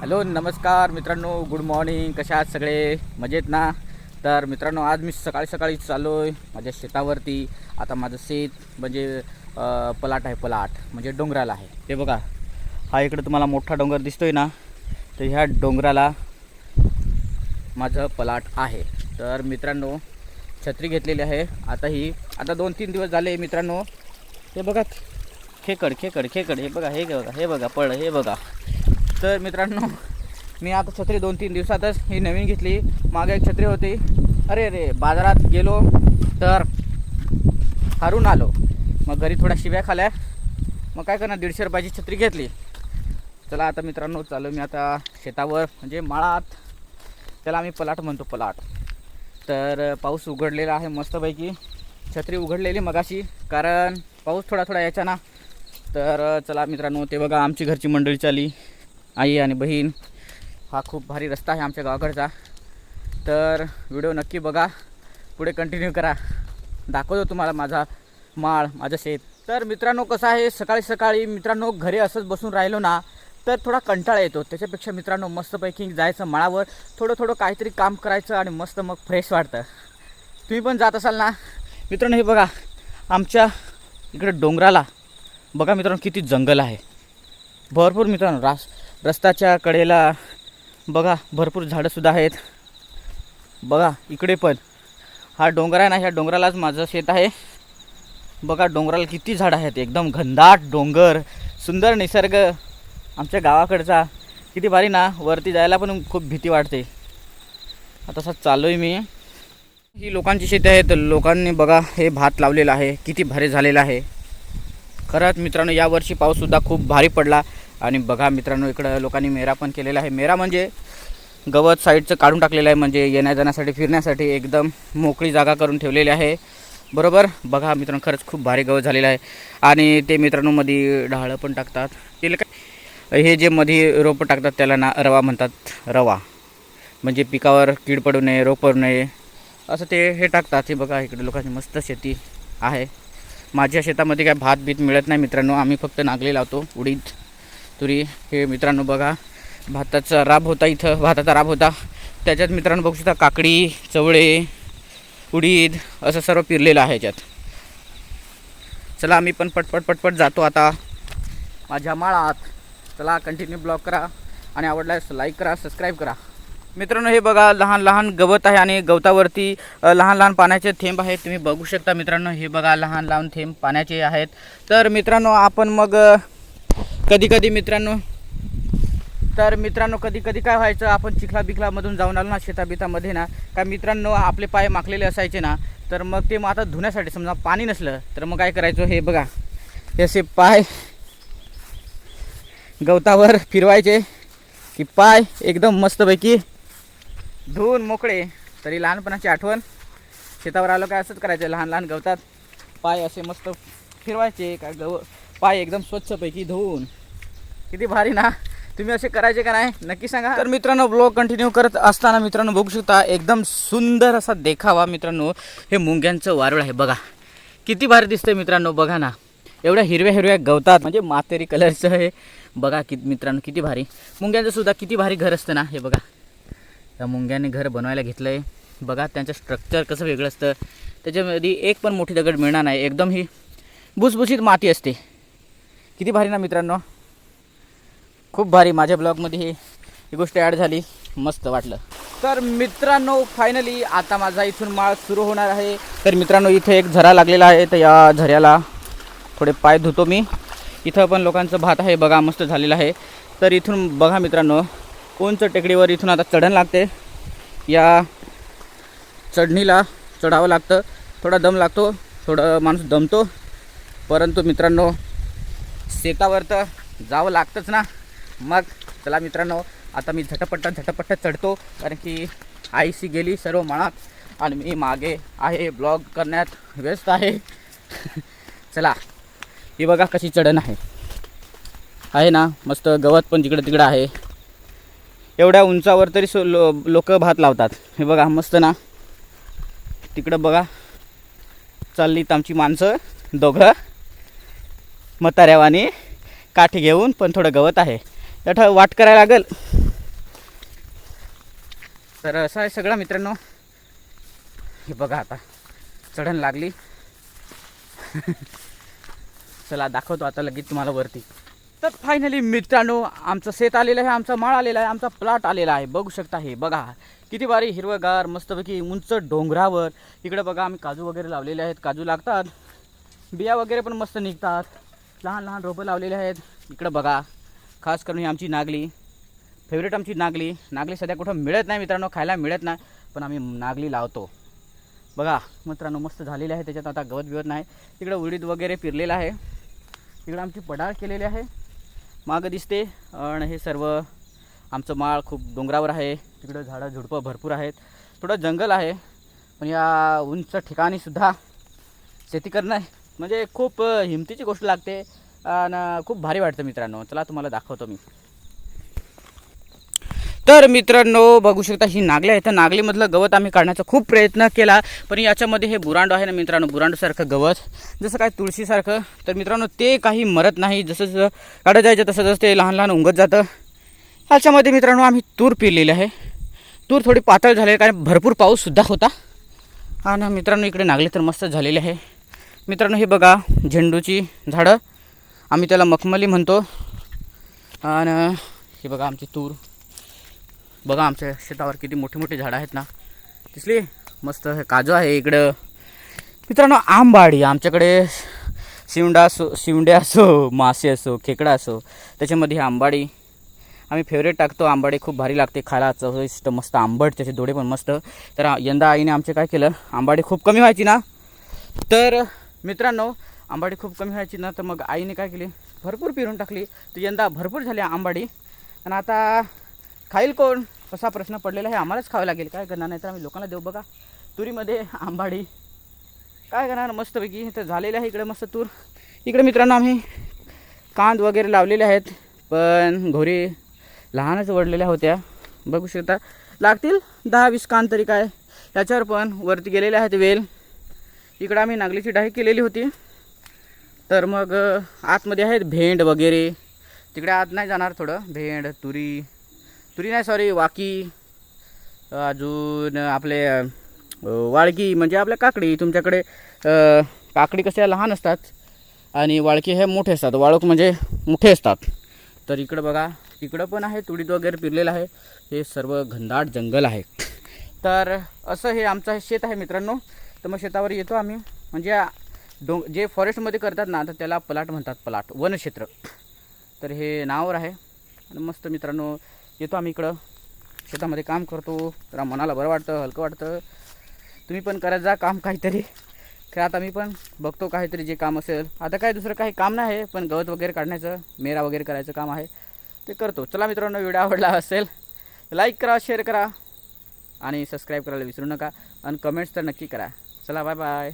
Hello नमस्कार मित्रांनो good morning. कशा आहात सगळे? मजेत ना? तर मित्रांनो आज मी सकाळी सकाळी चाललो आहे माझ्या शेतावरती. आता माझं शेत म्हणजे पलाट आहे पलाट. म्हणजे डोंगराला आहे. ते बघा हा इकडे तुम्हाला मोठा डोंगर दिसतोय ना? तर ह्या डोंगराला माझं पलाट आहे. तर मित्रांनो छत्री घेतलेली आहे. आता ही आता दोन तीन दिवस झाले मित्रांनो. हे बघा खेकड खेकड खेकड. हे बघा हे बघा हे बघा पळ हे बघा. तर मित्रांनो मी आता छत्री दोन तीन दिवसातच ही नवीन घेतली. मागे एक छत्री होती. अरे अरे बाजारात गेलो तर हारून आलो. मग घरी थोड्या शिव्या खाल्या. मग काय करणार दीडशे रुपयाची छत्री घेतली. चला आता मित्रांनो चालू मी आता शेतावर म्हणजे माळात. त्याला आम्ही पलाट म्हणतो पलाट. तर पाऊस उघडलेला आहे मस्तपैकी. छत्री उघडलेली मगाशी कारण पाऊस थोडा थोडा यायचा ना. तर चला मित्रांनो ते बघा आमची घरची मंडळी चाली आई आणि बहीण हा खूप भारी रस्ता आहे आमच्या गावाकडचा. तर व्हिडिओ नक्की बघा. पुढे कंटिन्यू करा. दाखवतो तुम्हाला माझा माळ माझं शेत. तर मित्रांनो कसं आहे? सकाळी सकाळी मित्रांनो घरी असंच बसून राहिलो ना तर थोडा कंटाळा येतो. त्याच्यापेक्षा मित्रांनो मस्तपैकी जायचं माळावर. थोडं थोडं काहीतरी काम करायचं आणि मस्त मग फ्रेश वाटतं. तुम्ही पण जात असाल ना? मित्रांनो हे बघा. आमच्या इकडे डोंगराला बघा मित्रांनो किती जंगल आहे. भरपूर मित्रांनो रास रस्त्याच्या कडेला बघा भरपूर झाडंसुद्धा आहेत. बघा इकडे पण. हा डोंगर आहे ना ह्या डोंगरालाच माझं शेत आहे. बघा डोंगराला किती झाडं आहेत. एकदम घनदाट डोंगर सुंदर निसर्ग. आमच्या गावाकडचा किती भारी ना वरती जायला पण खूप भीती वाटते. आता तसं चाललो आहे मी. ही लोकांची शेती आहे तर लोकांनी बघा हे भात लावलेलं आहे. किती भारी झालेलं आहे. खरंच मित्रांनो यावर्षी पाऊससुद्धा खूप भारी पडला. आणि बघा मित्रांनो इकडं लोकांनी मेरा पण केलेला आहे. मेरा म्हणजे गवत साईडचं काढून टाकलेलं आहे म्हणजे येण्या जाण्यासाठी फिरण्यासाठी एकदम मोकळी जागा करून ठेवलेली आहे. बरोबर? बघा मित्रांनो खरंच खूप भारी गवत झालेलं आहे. आणि ते मित्रांनो मध्ये ढाळं पण टाकतात. ते काय? हे जे मध्ये रोपं टाकतात त्याला ना रवा म्हणतात. रवा. म्हणजे पिकावर कीड पडू नये रोग पडू नये असं ते हे टाकतात. हे बघा इकडे लोकांची मस्त शेती आहे. माझ्या शेतामध्ये काय भात बीत मिळत नाही मित्रांनो. आम्ही फक्त नागली लावतो उडीद. तुरी हे मित्रांनो बघा. भाताचा राब होता इथं भाताचा राब होता. त्याच्यात मित्रांनो बघू शकता काकडी चवळे उडीद असं सर्व पिरलेलं आहे याच्यात. चला आम्ही पण पटपट पटपट जातो आता माझ्या माळात. चला कंटिन्यू ब्लॉग करा. आणि आवडल्यास लाईक करा सबस्क्राईब करा. मित्रांनो हे बघा लहान लहान गवत आहे आणि गवतावरती लहान लहान पाण्याचे थेंब आहेत. तुम्ही बघू शकता मित्रांनो हे बघा लहान लहान थेंब पाण्याचे आहेत. तर मित्रांनो आपण मग कधी कधी मित्रांनो तर मित्रांनो कधी कधी काय व्हायचं आपण चिखला बिखलामधून जाऊन आलो ना शेताबितामध्ये ना काय मित्रांनो आपले पाय माखलेले असायचे ना तर मग ते मग आता धुण्यासाठी समजा पाणी नसलं तर मग काय करायचं हे बघा. हे असे पाय गवतावर फिरवायचे की पाय एकदम मस्तपैकी धुवून मोकळे तरी लहानपणाची आठवण. शेतावर आलो काय असंच करायचं लहान लहान गवतात. पाय असे मस्त फिरवायचे का गव पाय एकदम स्वच्छपैकी धुवून. किती भारी ना. तुम्ही असे करायचे का नाही? नक्की सांगा. तर मित्रांनो ब्लॉग कंटिन्यू करत असताना मित्रांनो बघू शकता एकदम सुंदर असा देखावा मित्रांनो. हे मुंग्यांचं वारुळ आहे बघा. किती भारी दिसतंय मित्रांनो बघा ना. एवढ्या हिरव्या हिरव्या गवतात म्हणजे मातेरी कलरचं हे. बघा कि मित्रांनो किती भारी. मुंग्यांचं सुद्धा किती भारी घर असतं ना हे बघा. त्या मुंग्याने घर बनवायला घेतलं आहे बघा त्यांचं स्ट्रक्चर कसं वेगळं असतं. त्याच्यामध्ये एक पण मोठी दगड मिळणार नाही. एकदम ही भुसभुशीत माती असते. किती भारी ना मित्रांनो. खूप भारी माझ्या ब्लॉगमध्ये ही ही गोष्ट ॲड झाली. मस्त वाटलं. तर मित्रांनो फायनली आता माझा इथून माळ सुरू होणार आहे. तर मित्रांनो इथे एक झरा लागलेला आहे तर या झऱ्याला थोडे पाय धुतो मी. इथं पण लोकांचं भात आहे बघा मस्त झालेलं आहे. तर इथून बघा मित्रांनो उंच टेकडीवर इथून आता चढण लागते? या चढणीला चढावं लागतं. थोडा दम लागतो थोडं माणूस दमतो. परंतु मित्रांनो शेतावर तर जावं लागतंच ना. मग चला मित्रांनो आता मी झटपट झटपट चढतो कारण की आईशी गेली सर्व मनात आणि मी मागे आहे ब्लॉग करण्यात व्यस्त आहे. चला ही बघा कशी चढण आहे. आहे ना मस्त गवत पण जिकडं तिकडं आहे. एवढ्या उंचावर तरी सो लो लोक भात लावतात. हे बघा मस्त ना. तिकडं बघा चाललीत आमची माणसं दोघं. म्हाताऱ्यावानी काठी घेऊन पण थोडं गवत आहे. त्याठं वाट करायला लागेल. तर असं आहे सगळं मित्रांनो. हे बघा आता. चढण लागली. चला दाखवतो आता लगेच तुम्हाला वरती. तर फायनली मित्रांनो आमचं शेत आलेलं आहे आमचा माळ आलेला आहे आमचा प्लॉट आलेला आहे. बघू शकता हे बघा. किती भारी हिरवगार मस्तपैकी उंच डोंगरावर. इकडे बघा आम्ही काजू वगैरे लावलेले आहेत. काजू लागतात. बिया वगैरे पण मस्त निघतात. लहान लहान रोपं लावलेले आहेत. इकडं बघा. खास करून ही आमची नागली. फेवरेट आमची नागली. नागली सध्या कुठं मिळत नाही मित्रांनो खायला मिळत नाही पण आम्ही नागली लावतो. बघा मित्रांनो मस्त झालेली आहे त्याच्यात आता गवत बिवत नाही. तिकडं उडीद वगैरे पिरलेलं आहे. तिकडं आमची पडाळ केलेली आहे. मागं दिसते आणि हे सर्व आमचं माळ खूप डोंगरावर आहे. तिकडं झाडं झुडपं भरपूर आहेत. थोडं जंगल आहे पण या उंच ठिकाणीसुद्धा शेती करणं म्हणजे खूप हिमतीची गोष्ट लागते. आणि खूप भारी वाटतं मित्रांनो. चला तुम्हाला दाखवतो मी. तर मित्रांनो बघू शकता ही नागली आहे तर नागलीमधलं गवत आम्ही काढण्याचा खूप प्रयत्न केला पण याच्यामध्ये हे बुरांडो आहे ना मित्रांनो बुरांडोसारखं गवत. जसं काय तुळशीसारखं तर मित्रांनो ते काही मरत नाही. जसं जसं काढत जायचं तसं जसं ते लहान लहान उंगत जातं. याच्यामध्ये मित्रांनो आम्ही तूर पिलेलं आहे. तूर थोडी पातळ झाली आहे कारण भरपूर पाऊससुद्धा होता. आणि मित्रांनो इकडे नागली तर मस्त झालेली आहे. मित्रांनो हे बघा झेंडूची झाडं. आम्ही त्याला मखमली म्हणतो. आणि हे बघा आमची तूर. बघा आमच्या शेतावर किती मोठे मोठे झाडं आहेत ना. दिसली? मस्त हे काजू आहे इकडं. मित्रांनो आंबाडी. आमच्याकडे शिवंडा असो शिवंडे असो मासे असो खेकडा असो त्याच्यामध्ये आंबाडी. आम्ही फेवरेट टाकतो. आंबाडी खूप भारी लागते. खायला चविष्ट मस्त आंबट त्याचे डोळे पण मस्त. तर यंदा आईने आमचे काय केलं? आंबाडी खूप कमी व्हायची ना. तर मित्रांनो आंबाडी खूप कमी व्हायची ना तर मग आईने काय केली? भरपूर पिरून टाकली. तर यंदा भरपूर झाली आंबाडी. आणि आता खाईल कोण? असा प्रश्न पडलेला आहे. आम्हालाच खावं लागेल. काय करणार नाही तर आम्ही लोकांना देऊ. बघा तुरीमध्ये आंबाडी. काय करणार? मस्तपैकी. तर झालेलं आहे इकडे मस्त तूर. इकडे मित्रांनो आम्ही कांद वगैरे लावलेले आहेत पण घोरी लहानच वडलेल्या होत्या. बघू शकता. लागतील दहा वीस कांद तरी काय. याच्यावर पण वरती गेलेले आहेत वेल. इकडं आम्ही नागलीची डाही केलेली होती. तर मग आतमध्ये आहेत भेंड वगैरे. तिकडे आत नाही जाणार थोडं. भेंड तुरी. तुरी नाही सॉरी वाकी. अजून आपले वाळकी म्हणजे आपल्या काकडी. तुमच्याकडे काकडी कशा लहान असतात आणि वाळकी हे मोठे असतात. वाळूक म्हणजे मोठे असतात. तर इकडं बघा इकडं पण आहे तुडीत वगैरे पिरलेलं आहे. हे सर्व घनदाट जंगल आहे. तर असं हे आमचं हे शेत आहे मित्रांनो. तर मग शेतावर येतो आम्ही. म्हणजे डोंग जे फॉरेस्टमध्ये करतात ना तर त्याला पलाट म्हणतात पलाट वनक्षेत्र. तर हे नावावर आहे. आणि मस्त मित्रांनो येतो आम्ही इकडं. शेतामध्ये काम करतो. जरा मनाला बरं वाटतं हलकं वाटतं. तुम्ही पण करत जा काम काहीतरी. तर आता मी पण बघतो काहीतरी जे काम असेल. आता काय दुसरं काही काम नाही आहे पण गवत वगैरे काढण्याचं मेरा वगैरे करायचं काम आहे. ते करतो. चला मित्रांनो व्हिडिओ आवडला असेल लाईक करा शेअर करा. आणि सबस्क्राईब करायला विसरू नका. आणि कमेंट्स तर नक्की करा. चला बाय बाय